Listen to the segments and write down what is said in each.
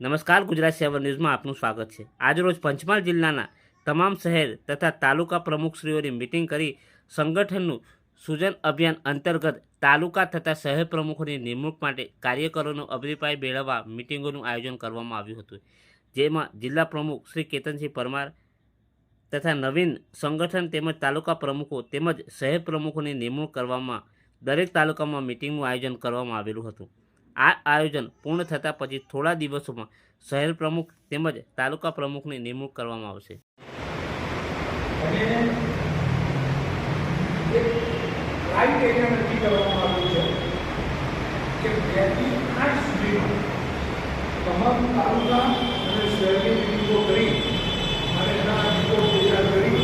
નમસ્કાર, ગુજરાત સેવન ન્યૂઝમાં આપનું સ્વાગત છે. આજરોજ પંચમહાલ જિલ્લાના તમામ શહેર તથા તાલુકા પ્રમુખશ્રીઓની મિટિંગ કરી સંગઠનનું સૂજન અભિયાન અંતર્ગત તાલુકા તથા શહેર પ્રમુખોની નિમણૂક માટે કાર્યકરોનો અભિપ્રાય મેળવવા મિટિંગોનું આયોજન કરવામાં આવ્યું હતું. જેમાં જિલ્લા પ્રમુખ શ્રી કેતનસિંહ પરમાર તથા નવીન સંગઠન તેમજ તાલુકા પ્રમુખો તેમજ શહેર પ્રમુખોની નિમણૂક કરવામાં દરેક તાલુકામાં મિટિંગનું આયોજન કરવામાં આવેલું હતું. આ આયોજન પૂર્ણ થતાં પછી થોડા દિવસોમાં શહેર પ્રમુખ તેમજ તાલુકા પ્રમુખની નિમણૂક કરવામાં આવશે. કરી કરી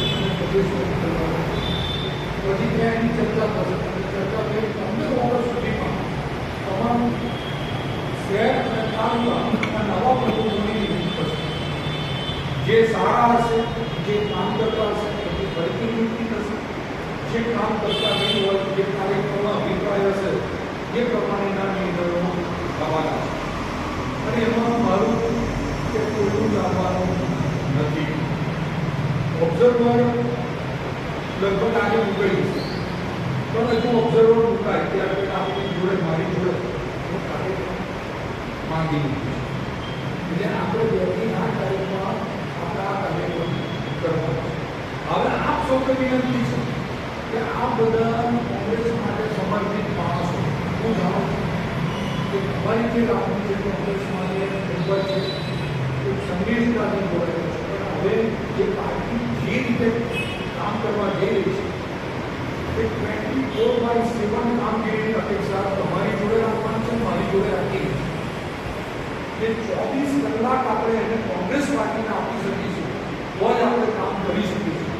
પછી ત્યાં એની ચર્ચા ચર્ચા સુધીમાં તમામ શહેર અને તાલુકા નવા થશે જે સારા હશે, જે કામ કરતા હશે, એની ફરીથી નિયુક્તિ થશે. જે કામ કરતા નહીં હોય, જે કાર્યક્રમમાં અભિપ્રાય હશે, એ પ્રમાણેના નિર્ણયો થવાના અને એમાં મારું કે કોઈનું જાણવાનું નથી. ઓબ્ઝર્વર લગભગ આજે ઉકળી છે. પણ હજુ ઓબ્ઝર્વર મુકાય, ત્યારે આપણી જોડે, મારી જોડે માંગી લીધું છે એટલે આપણે બેથી આઠ તારીખમાં આપણે આ કાર્યક્રમ કરવાનો છે હવે આપ સૌને વિનંતી છે કે આ બધા કોંગ્રેસ માટે સમર્પિત માણસો હું જાણું છું કે તમારી જે લાગણી છે કોંગ્રેસ માટે મેમ્બર છે એ સંગીતતાથી જોડાયેલો છે પણ હવે જે પાર્ટી જે રીતે કામ કરવા જઈ રહી છે એ ટ્વેન્ટી ફોર બાય સેવન કામગીરીની અપેક્ષા તમારી જોડે રાખવાની છે મારી જોડે રાખી છે કે ચોવીસ કલાક આપણે એને કોંગ્રેસ પાર્ટીને આપી શકીશું તો જ આપણે કામ કરી શકીશું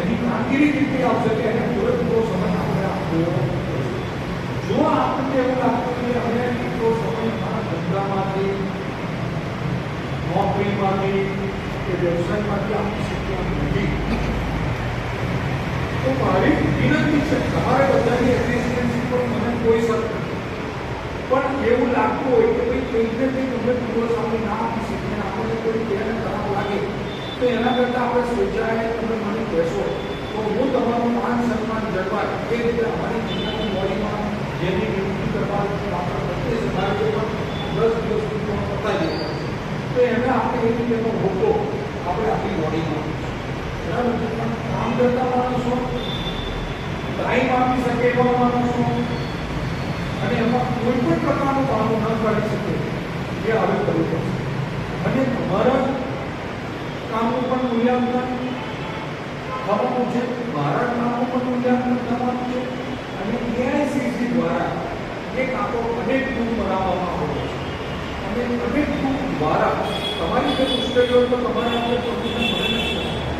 એની કામગીરી કેટલી આવશે કે એને પૂરેપૂરો સમય આપણે આપવો. જો આપણને એવું લાગતું કે અમે એટલો સમય મારા ધંધામાંથી નોકરીમાંથી કે વ્યવસાયમાંથી આપી શક્યા નથી તો મારી વિનંતી છે, તમારે બધાની એપ્રિસિએન્સી પર મને કોઈ શક નથી પણ એવું લાગતું હોય કે ભાઈ કંઈક ને કંઈક અમે પૂરો સમય ના આપી શકીએ આપણને કોઈ બેને ખરાબ લાગે તો એના કરતાં આપણે સ્વેચ્છાએ તમે મને કહેશો તો હું તમારું માન સન્માન જળવાય એ રીતે અમારી જિલ્લાની બોડીમાં જેની નિયુક્તિ કરવાની આપણે પ્રત્યે સમાજે પણ દસ દિવસ પૂર્ણ પતાવી દેવા તો એને આપણે એ રીતેનો હોકો આપણે આપણી બોડીમાં બરાબર છે? પણ કામ કરતા માણસો ટાઈમ આપી શકે એવા માણસો અને એમાં કોઈ પણ પ્રકારનું કામ ન કરી શકે એ હવે કરવું પડશે. અને તમારા કામનું પણ મૂલ્યાંકન થવાનું છે, મારા કામનું પણ મૂલ્યાંકન થવાનું છે, અને એઆઈસીસી દ્વારા એક આખો અનેક બુક બનાવવામાં આવ્યો છે. અને અનેક બુક દ્વારા તમારી જે મુશ્કેલીઓ તો તમારે પ્રભુને મળે નથી